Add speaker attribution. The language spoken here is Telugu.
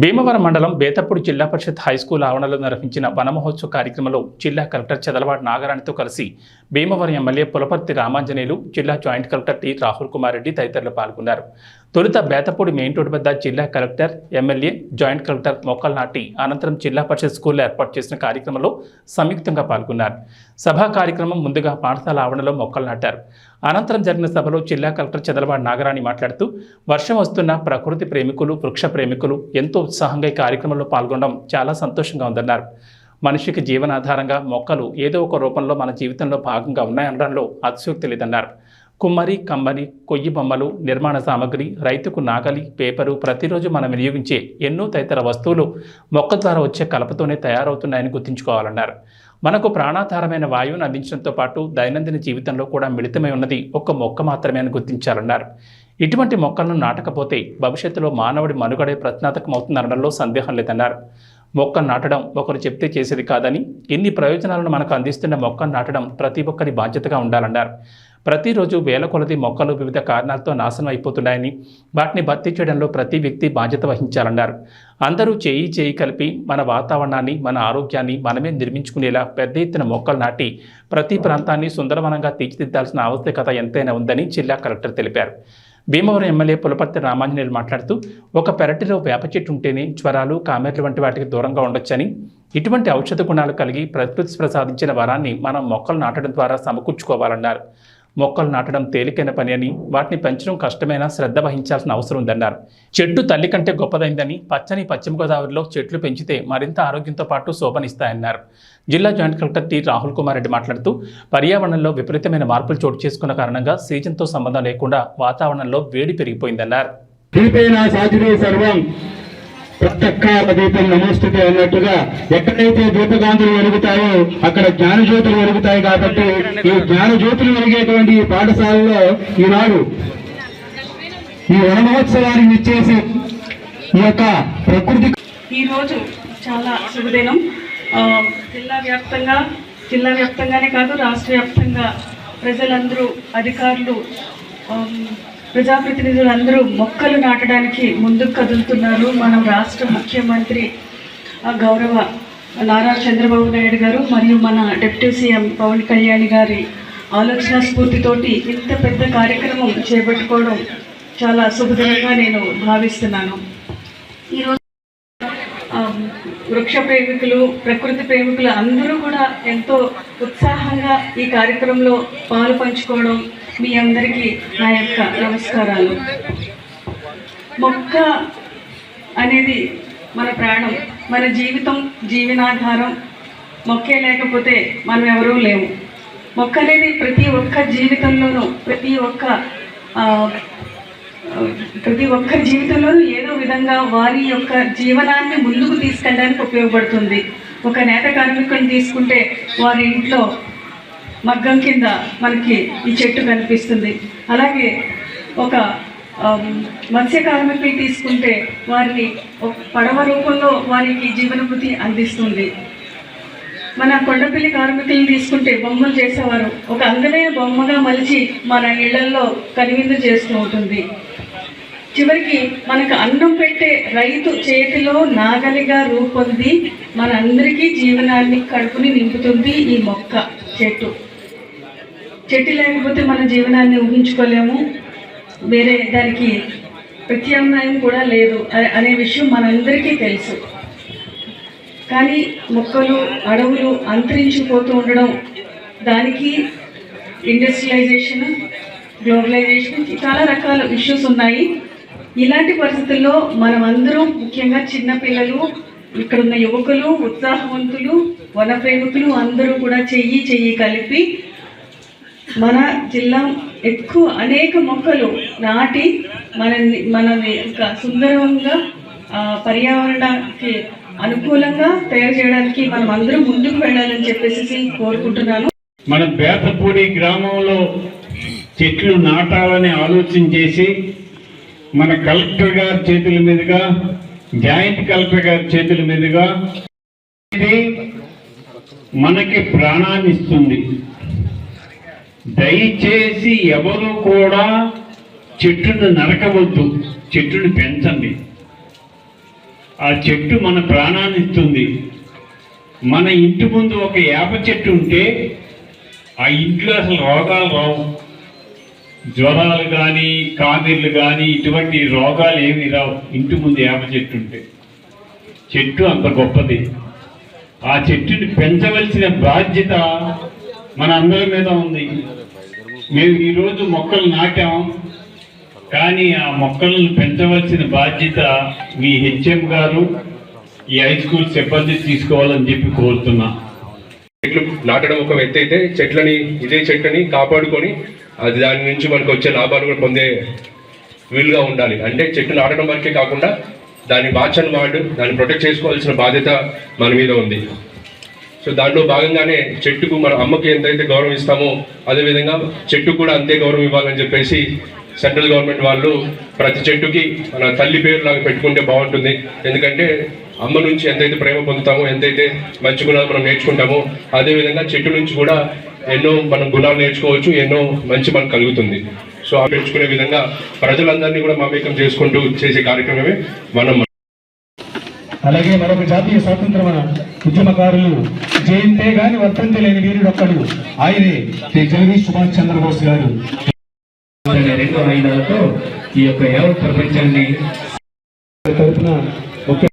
Speaker 1: భీమవరం మండలం బేతపూడి జిల్లా పరిషత్ హైస్కూల్ ఆవరణలో నిర్వహించిన వనమహోత్సవ కార్యక్రమంలో జిల్లా కలెక్టర్ చదలవాడ నాగరాణితో కలిసి భీమవరం ఎమ్మెల్యే పులపర్తి రామాంజనేయులు జిల్లా joint collector T Rahul Kumar Reddy తదితరులు పాల్గొన్నారు. తొలుత బేతపూడి మెయిన్ రోడ్డు వద్ద జిల్లా కలెక్టర్ ఎమ్మెల్యే జాయింట్ కలెక్టర్ మొక్కలు నాటి అనంతరం జిల్లా పరిషత్ స్కూల్లో ఏర్పాటు చేసిన కార్యక్రమంలో సంయుక్తంగా పాల్గొన్నారు. సభా కార్యక్రమం ముందుగా పాఠశాల ఆవరణలో మొక్కలు నాటారు. అనంతరం జరిగిన సభలో జిల్లా కలెక్టర్ చంద్రబాబు నాగరాణి మాట్లాడుతూ వర్షం వస్తున్న ప్రకృతి ప్రేమికులు వృక్ష ప్రేమికులు ఎంతో ఉత్సాహంగా ఈ కార్యక్రమంలో పాల్గొనడం చాలా సంతోషంగా ఉందన్నారు. మనిషికి జీవనాధారంగా మొక్కలు ఏదో ఒక రూపంలో మన జీవితంలో భాగంగా ఉన్నాయనడంలో అతిశయోక్తి లేదన్నారు. కుమ్మరి కమ్మరి కొయ్యి బొమ్మలు నిర్మాణ సామగ్రి రైతుకు నాగలి పేపరు ప్రతిరోజు మనం వినియోగించే ఎన్నో తదితర వస్తువులు మొక్క ద్వారా వచ్చే కలపతోనే తయారవుతున్నాయని గుర్తుంచుకోవాలన్నారు. మనకు ప్రాణాధారమైన వాయువును అందించడంతో పాటు దైనందిన జీవితంలో కూడా మిళితమై ఉన్నది ఒక్క మొక్క మాత్రమే అని గుర్తించాలన్నారు. ఇటువంటి మొక్కలను నాటకపోతే భవిష్యత్తులో మానవుడి మనుగడే ప్రశ్నార్థకమవుతుందనడంలో సందేహం లేదన్నారు. మొక్క నాటడం ఒకరు చెప్తే చేసేది కాదని ఎన్ని ప్రయోజనాలను మనకు అందిస్తున్న మొక్కను నాటడం ప్రతి ఒక్కరి బాధ్యతగా ఉండాలన్నారు. ప్రతిరోజు వేల కొలది మొక్కలు వివిధ కారణాలతో నాశనం అయిపోతున్నాయని వాటిని భర్తీ చేయడంలో ప్రతి వ్యక్తి బాధ్యత వహించాలన్నారు. అందరూ చేయి చేయి కలిపి మన వాతావరణాన్ని మన ఆరోగ్యాన్ని మనమే నిర్మించుకునేలా పెద్ద ఎత్తున మొక్కలు నాటి ప్రతి ప్రాంతాన్ని సుందరవనంగా తీర్చిదిద్దాల్సిన ఆవశ్యకత ఎంతైనా ఉందని జిల్లా కలెక్టర్ తెలిపారు. భీమవరం ఎమ్మెల్యే పులపర్తి రామాంజనేయులు మాట్లాడుతూ ఒక పెరటిలో వేప చెట్టు ఉంటేనే జ్వరాలు కామెర్లు వంటి వాటికి దూరంగా ఉండొచ్చని ఇటువంటి ఔషధ గుణాలు కలిగి ప్రకృతి ప్రసాదించిన వరాన్ని మనం మొక్కలు నాటడం ద్వారా సమకూర్చుకోవాలన్నారు. మొక్కలు నాటడం తేలికైన పని అని వాటిని పెంచడం కష్టమైన శ్రద్ధ వహించాల్సిన అవసరం ఉందన్నారు. చెట్టు తల్లి కంటే గొప్పదైందని పచ్చని పశ్చిమ గోదావరిలో చెట్లు పెంచితే మరింత ఆరోగ్యంతో పాటు శోభనిస్తాయన్నారు. జిల్లా joint collector T Rahul Kumar Reddy మాట్లాడుతూ పర్యావరణంలో విపరీతమైన మార్పులు చోటు చేసుకున్న కారణంగా సీజన్తో సంబంధం లేకుండా వాతావరణంలో వేడి పెరిగిపోయిందన్నారు.
Speaker 2: దీపేనా ప్రత్యక్షాల దీపం నమోస్తుతే అన్నట్టుగా ఎక్కడైతే దీపకాంతులు వెలుగుతాయో అక్కడ జ్ఞాన జ్యోతులు వెలుగుతాయి కాబట్టి ఈ జ్ఞాన జ్యోతులు వెలిగేటువంటి ఈ పాఠశాలలో ఈనాడు ఈ వన మహోత్సవాన్ని ఇచ్చేసి ఈ యొక్క ప్రకృతి
Speaker 3: ఈరోజు చాలా శుభదినం. ఆ, జిల్లా వ్యాప్తంగా జిల్లా వ్యాప్తంగానే కాదు రాష్ట్ర వ్యాప్తంగా ప్రజలందరూ అధికారులు ప్రజాప్రతినిధులు అందరూ మొక్కలు నాటడానికి ముందుకు కదులుతున్నారు. మనం రాష్ట్ర ముఖ్యమంత్రి ఆ, గౌరవ నారా చంద్రబాబు నాయుడు గారు మరియు మన డిప్యూటీ సీఎం పవన్ కళ్యాణ్ గారి ఆలోచన స్ఫూర్తితోటి ఇంత పెద్ద కార్యక్రమం చేపట్టుకోవడం చాలా శుభదినంగా నేను భావిస్తున్నాను. ఈరోజు వృక్ష ప్రేమికులు ప్రకృతి ప్రేమికులు అందరూ కూడా ఎంతో ఉత్సాహంగా ఈ కార్యక్రమంలో పాలు పంచుకోవడం మీ అందరికీ నా యొక్క నమస్కారాలు. మొక్క అనేది మన ప్రాణం మన జీవితం జీవనాధారం. మొక్కే లేకపోతే మనం ఎవరూ లేము. మొక్క అనేది ప్రతి ఒక్క జీవితంలోనూ ప్రతి ఒక్క ప్రతి ఒక్కరి జీవితంలోనూ ఏదో విధంగా వారి యొక్క జీవనాన్ని ముందుకు తీసుకెళ్ళడానికి ఉపయోగపడుతుంది. ఒక నేత కార్మికుని తీసుకుంటే వారి ఇంట్లో మగ్గం కింద మనకి ఈ చెట్టు కనిపిస్తుంది. అలాగే ఒక మత్స్య కార్మికులు తీసుకుంటే వారిని ఒక పడవ రూపంలో వారికి జీవనభృతి అందిస్తుంది. మన కొండపల్లి కార్మికులను తీసుకుంటే బొమ్మలు చేసేవారు. ఒక అందమైన బొమ్మగా మలిచి మన ఇళ్ళలో కనువిందు చేస్తూ ఉంటుంది చివరికి మనకు అన్నం పెట్టే రైతు చేతిలో నాగలిగా రూపొంది మనందరికీ జీవనాన్ని కడుపుని నింపుతుంది ఈ మొక్క చెట్టు. చెట్టు లేకపోతే మన జీవనాన్ని ఊహించుకోలేము. వేరే దానికి ప్రత్యామ్నాయం కూడా లేదు అనే విషయం మనందరికీ తెలుసు. కానీ మొక్కలు అడవులు అంతరించిపోతూ ఉండడం దానికి ఇండస్ట్రియలైజేషన్ గ్లోబలైజేషన్ చాలా రకాల ఇష్యూస్ ఉన్నాయి. ఇలాంటి పరిస్థితుల్లో మనం అందరం ముఖ్యంగా చిన్నపిల్లలు ఇక్కడ ఉన్న యువకులు ఉత్సాహవంతులు వన ప్రేమికులు అందరూ కూడా చెయ్యి చెయ్యి కలిపి మన జిల్లా ఎక్కువ అనేక మొక్కలు నాటి మనల్ని మన సుందరంగా పర్యావరణానికి అనుకూలంగా తయారు చేయడానికి మనం అందరూ ముందుకు వెళ్ళాలని చెప్పేసి కోరుకుంటున్నాను.
Speaker 2: మన బేతపూడి గ్రామంలో చెట్లు నాటాలని ఆలోచన చేసి మన కలెక్టర్ గారి చేతుల మీదుగా జాయింట్ కలెక్టర్ గారి చేతుల మీదుగా ఇది మనకి ప్రాణాన్ని ఇస్తుంది. దయచేసి ఎవరు కూడా చెట్టును నరకవద్దు. చెట్టును పెంచండి.
Speaker 4: ఆ చెట్టు మన ప్రాణాన్ని ఇస్తుంది. మన ఇంటి ముందు ఒక వేప చెట్టు ఉంటే ఆ ఇంట్లో అసలు రోగాలు రావు. జ్వరాలు కానీ కామెర్లు కానీ ఇటువంటి రోగాలు ఏమి రావు. ఇంటి ముందు వేప చెట్టు ఉంటే. చెట్టు అంత గొప్పది. ఆ చెట్టుని పెంచవలసిన బాధ్యత మన అందరి మీద ఉంది. మేము ఈరోజు మొక్కలు నాటాం. కానీ ఆ మొక్కలను పెంచవలసిన బాధ్యత మీ హెచ్ఎం గారు ఈ హై స్కూల్ సిబ్బంది తీసుకోవాలని చెప్పి కోరుతున్నా.
Speaker 5: చెట్లు నాటడం ఒక వ్యక్తి అయితే చెట్లని ఇదే చెట్లని కాపాడుకొని అది దాని నుంచి మనకు వచ్చే లాభాలు కూడా పొందే వీలుగా ఉండాలి. అంటే చెట్టు నాటడం వరకే కాకుండా దాని బాచన్ వాడు దాన్ని ప్రొటెక్ట్ చేసుకోవాల్సిన బాధ్యత మన మీద ఉంది. సో దాంట్లో భాగంగానే చెట్టుకు మన అమ్మకి ఎంతైతే గౌరవం ఇస్తామో అదేవిధంగా చెట్టుకు కూడా అంతే గౌరవం ఇవ్వాలని చెప్పేసి సెంట్రల్ గవర్నమెంట్ వాళ్ళు ప్రతి చెట్టుకి మన తల్లి పేరు లాగా పెట్టుకుంటే బాగుంటుంది. ఎందుకంటే అమ్మ నుంచి ఎంతైతే ప్రేమ పొందుతామో ఎంతైతే మంచి గుణాలు మనం నేర్చుకుంటామో అదేవిధంగా చెట్టు నుంచి కూడా ఎన్నో మనం గుణాలు నేర్చుకోవచ్చు ఎన్నో మంచి మనకు కలుగుతుంది. సో ఆ పెంచుకునే విధంగా ప్రజలందరినీ కూడా మమేకం చేసుకుంటూ చేసే కార్యక్రమమే మనం
Speaker 2: అలాగే మరొక జాతీయ స్వాతంత్ర ఉద్యమకారులు జయంతే గాని వర్తంతి లేని వీరుడొక్కడు. ఆయనే శ్రీ జగదీష్ సుభాష్ చంద్రబోస్ గారు. రెండు ఆయుధాలతో ఈ యొక్క యావత్ ప్రపంచాన్ని ముఖ్య